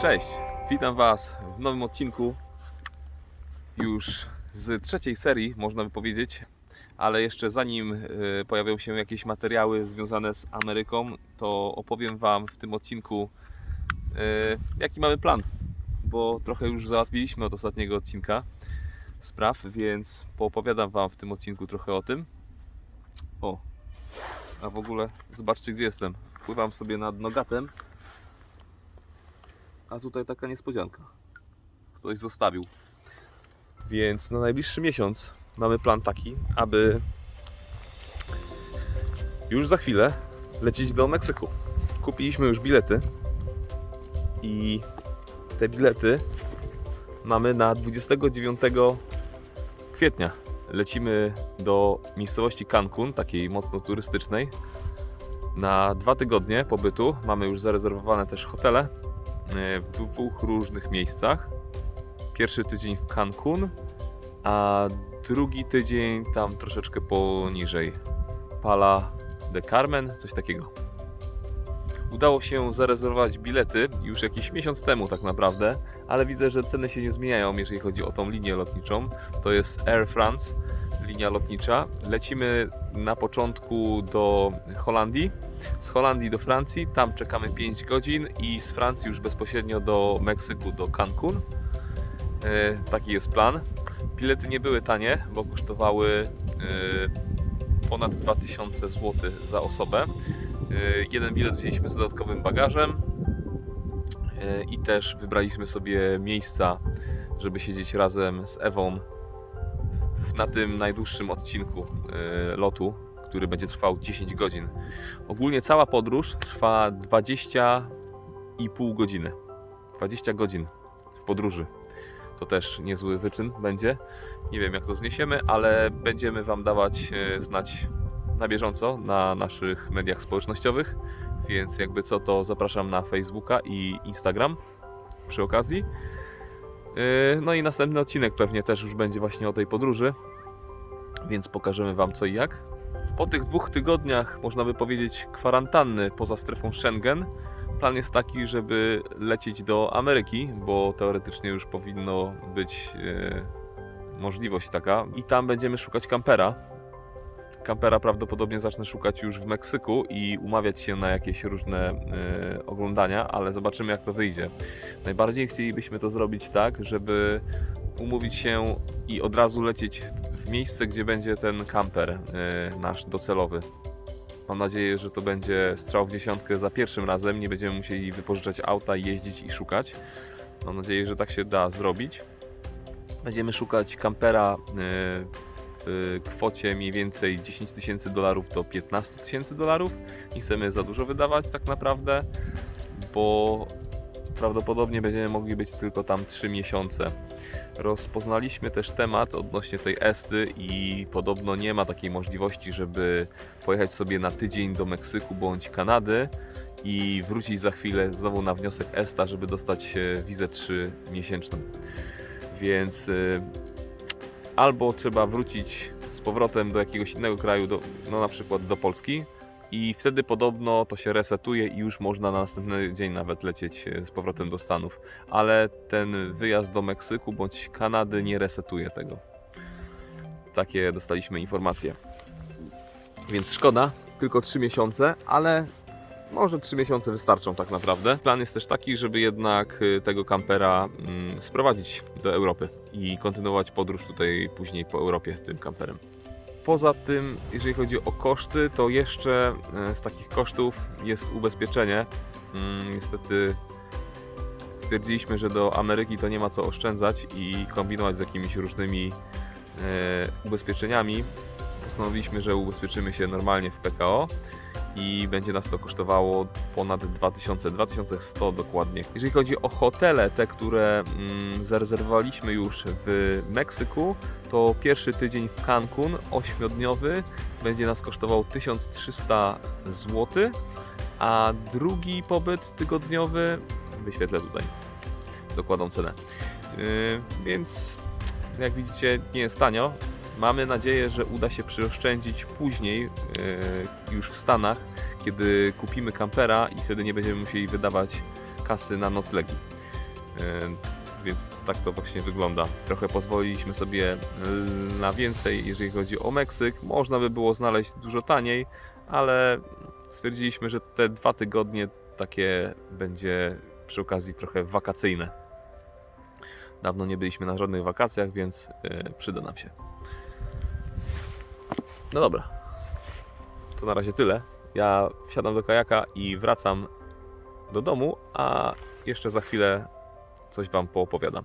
Cześć, witam Was w nowym odcinku już z trzeciej serii, można by powiedzieć, ale jeszcze zanim e, pojawią się jakieś materiały związane z Ameryką, to opowiem Wam w tym odcinku e, jaki mamy plan, bo trochę już załatwiliśmy od ostatniego odcinka spraw, więc poopowiadam Wam w tym odcinku trochę o tym. O, a w ogóle zobaczcie gdzie jestem. Pływam sobie nad Nogatem. A tutaj taka niespodzianka. Ktoś zostawił. Więc na najbliższy miesiąc mamy plan taki, aby już za chwilę lecieć do Meksyku. Kupiliśmy już bilety i te bilety mamy na 29 kwietnia. Lecimy do miejscowości Cancun, takiej mocno turystycznej. Na dwa tygodnie pobytu mamy już zarezerwowane też hotele w dwóch różnych miejscach. Pierwszy tydzień w Cancun, a drugi tydzień tam troszeczkę poniżej. Pala de Carmen, coś takiego. Udało się zarezerwować bilety już jakiś miesiąc temu tak naprawdę, ale widzę, że ceny się nie zmieniają, jeżeli chodzi o tą linię lotniczą. To jest Air France, linia lotnicza. Lecimy na początku do Holandii, z Holandii do Francji, tam czekamy 5 godzin i z Francji już bezpośrednio do Meksyku, do Cancun. E, taki jest plan. Bilety nie były tanie, bo kosztowały e, ponad 2000 zł za osobę. E, jeden bilet wzięliśmy z dodatkowym bagażem i też wybraliśmy sobie miejsca, żeby siedzieć razem z Ewą na tym najdłuższym odcinku lotu, który będzie trwał 10 godzin. Ogólnie cała podróż trwa 20,5 godziny. 20 godzin w podróży. To też niezły wyczyn będzie. Nie wiem jak to zniesiemy, ale będziemy Wam dawać e, znać na bieżąco na naszych mediach społecznościowych. Więc jakby co to zapraszam na Facebooka i Instagram przy okazji. E, No i następny odcinek pewnie też już będzie właśnie o tej podróży, więc pokażemy Wam co i jak. Po tych dwóch tygodniach, można by powiedzieć, kwarantanny poza strefą Schengen, plan jest taki, żeby lecieć do Ameryki, bo teoretycznie już powinno być e, możliwość taka. I tam będziemy szukać kampera. Kampera prawdopodobnie zacznę szukać już w Meksyku i umawiać się na jakieś różne e, oglądania, ale zobaczymy jak to wyjdzie. Najbardziej chcielibyśmy to zrobić tak, żeby umówić się i od razu lecieć w miejsce, gdzie będzie ten kamper e, nasz docelowy. Mam nadzieję, że to będzie strzał w dziesiątkę za pierwszym razem. Nie będziemy musieli wypożyczać auta, jeździć i szukać. Mam nadzieję, że tak się da zrobić. Będziemy szukać kampera e, w kwocie mniej więcej 10 tysięcy dolarów do 15 tysięcy dolarów. Nie chcemy za dużo wydawać tak naprawdę, bo prawdopodobnie będziemy mogli być tylko tam 3 miesiące. Rozpoznaliśmy też temat odnośnie tej Esty i podobno nie ma takiej możliwości, żeby pojechać sobie na tydzień do Meksyku bądź Kanady i wrócić za chwilę znowu na wniosek ESTA, żeby dostać wizę 3 miesięczną. Więc y, albo trzeba wrócić z powrotem do jakiegoś innego kraju, do, no na przykład do Polski i wtedy podobno to się resetuje i już można na następny dzień nawet lecieć e, z powrotem do Stanów. Ale ten wyjazd do Meksyku bądź Kanady nie resetuje tego. Takie dostaliśmy informacje. Więc szkoda, tylko 3 miesiące, ale może 3 miesiące wystarczą tak naprawdę. Plan jest też taki, żeby jednak y, tego kampera mm, sprowadzić do Europy i kontynuować podróż tutaj później po Europie tym kamperem. Poza tym, jeżeli chodzi o koszty, to jeszcze e, z takich kosztów jest ubezpieczenie. Mm, Niestety stwierdziliśmy, że do Ameryki to nie ma co oszczędzać i kombinować z jakimiś różnymi e, ubezpieczeniami. Postanowiliśmy, że ubezpieczymy się normalnie w PKO i będzie nas to kosztowało ponad 2000, 2100 dokładnie. Jeżeli chodzi o hotele, te, które mm, zarezerwowaliśmy już w Meksyku, to pierwszy tydzień w Cancun, ośmiodniowy, będzie nas kosztował 1300 zł, a drugi pobyt tygodniowy, wyświetlę tutaj dokładną cenę. Yy, więc jak widzicie, nie jest tanio. Mamy nadzieję, że uda się przyoszczędzić później, yy, już w Stanach, kiedy kupimy kampera i wtedy nie będziemy musieli wydawać kasy na noclegi. Więc tak to właśnie wygląda. Trochę pozwoliliśmy sobie y, na więcej, jeżeli chodzi o Meksyk. Można by było znaleźć dużo taniej, ale stwierdziliśmy, że te dwa tygodnie takie będzie przy okazji trochę wakacyjne. Dawno nie byliśmy na żadnych wakacjach, więc przyda nam się. No dobra. To na razie tyle. Ja wsiadam do kajaka i wracam do domu, a jeszcze za chwilę coś Wam poopowiadam.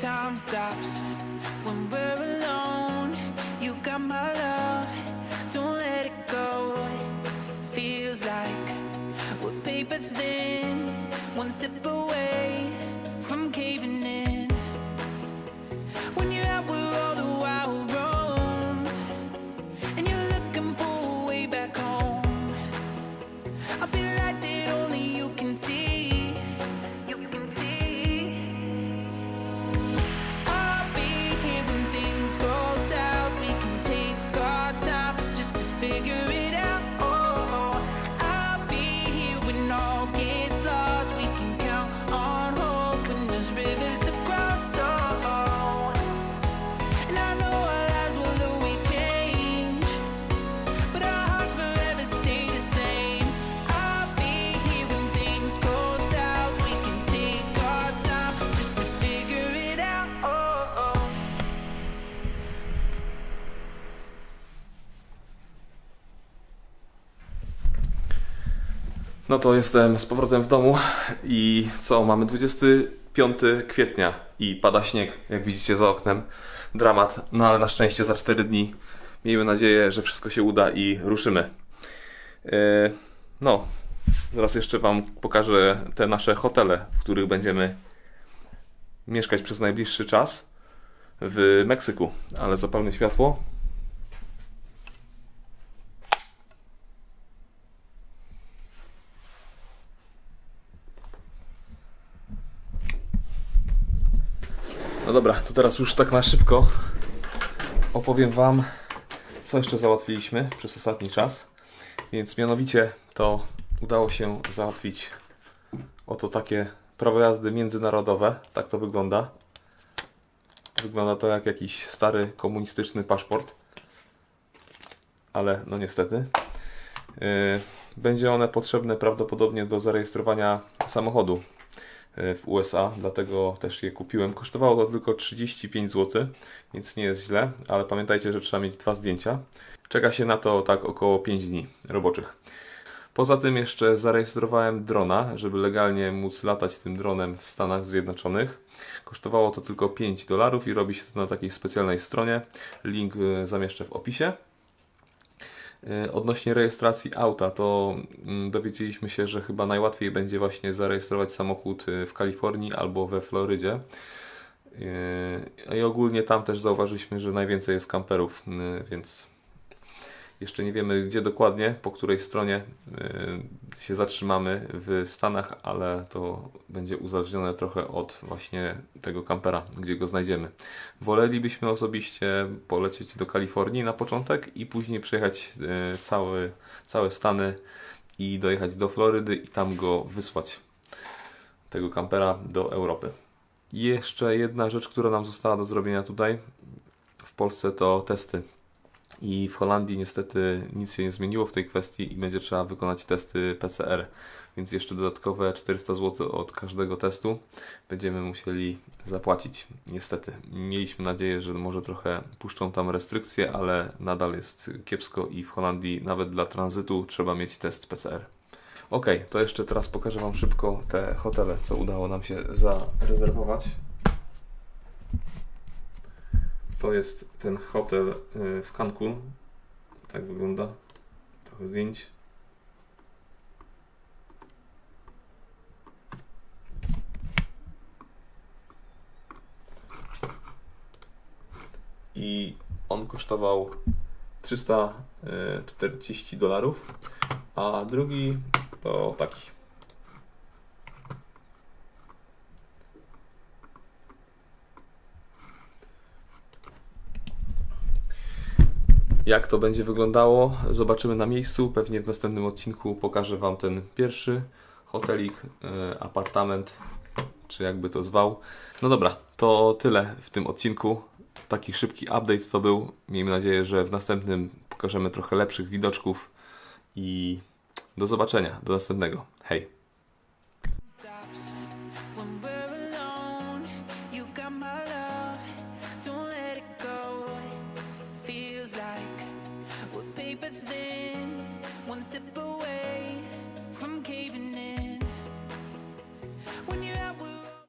Time stops when we're alone. You got my love, one step away No to jestem z powrotem w domu i co, mamy 25 kwietnia i pada śnieg, jak widzicie za oknem. Dramat, no ale na szczęście za 4 dni miejmy nadzieję, że wszystko się uda i ruszymy. Yy, no, zaraz jeszcze Wam pokażę te nasze hotele, w których będziemy mieszkać przez najbliższy czas w Meksyku, ale zapalmy światło. Dobra, to teraz już tak na szybko opowiem Wam, co jeszcze załatwiliśmy przez ostatni czas. Więc mianowicie to udało się załatwić oto takie prawo jazdy międzynarodowe. Tak to wygląda. Wygląda to jak jakiś stary komunistyczny paszport. Ale no niestety. Yy, Będzie one potrzebne prawdopodobnie do zarejestrowania samochodu w USA, dlatego też je kupiłem. Kosztowało to tylko 35 zł, więc nie jest źle, ale pamiętajcie, że trzeba mieć dwa zdjęcia. Czeka się na to tak około 5 dni roboczych. Poza tym jeszcze zarejestrowałem drona, żeby legalnie móc latać tym dronem w Stanach Zjednoczonych. Kosztowało to tylko 5 dolarów i robi się to na takiej specjalnej stronie. Link e, zamieszczę w opisie. E, Odnośnie rejestracji auta, to mm, dowiedzieliśmy się, że chyba najłatwiej będzie właśnie zarejestrować samochód e, w Kalifornii albo we Florydzie. E, I ogólnie tam też zauważyliśmy, że najwięcej jest kamperów, więc jeszcze nie wiemy gdzie dokładnie, po której stronie e, się zatrzymamy w Stanach, ale to będzie uzależnione trochę od właśnie tego kampera, gdzie go znajdziemy. Wolelibyśmy osobiście polecieć do Kalifornii na początek i później przejechać e, cały, całe Stany i dojechać do Florydy i tam go wysłać, tego kampera do Europy. Jeszcze jedna rzecz, która nam została do zrobienia tutaj w Polsce to testy. I w Holandii niestety nic się nie zmieniło w tej kwestii i będzie trzeba wykonać testy PCR. Więc jeszcze dodatkowe 400 zł od każdego testu będziemy musieli zapłacić. Niestety. Mieliśmy nadzieję, że może trochę puszczą tam restrykcje, ale nadal jest kiepsko i w Holandii nawet dla tranzytu trzeba mieć test PCR. Ok, to jeszcze teraz pokażę Wam szybko te hotele, co udało nam się zarezerwować. To jest ten hotel y, w Cancun. Tak wygląda. Trochę zdjęć. I on kosztował 340 dolarów, a drugi to taki. Jak to będzie wyglądało, zobaczymy na miejscu. Pewnie w następnym odcinku pokażę Wam ten pierwszy hotelik, e, apartament, czy jakby to zwał. No dobra, to tyle w tym odcinku. Taki szybki update to był. Miejmy nadzieję, że w następnym pokażemy trochę lepszych widoczków i do zobaczenia, do następnego. Hej!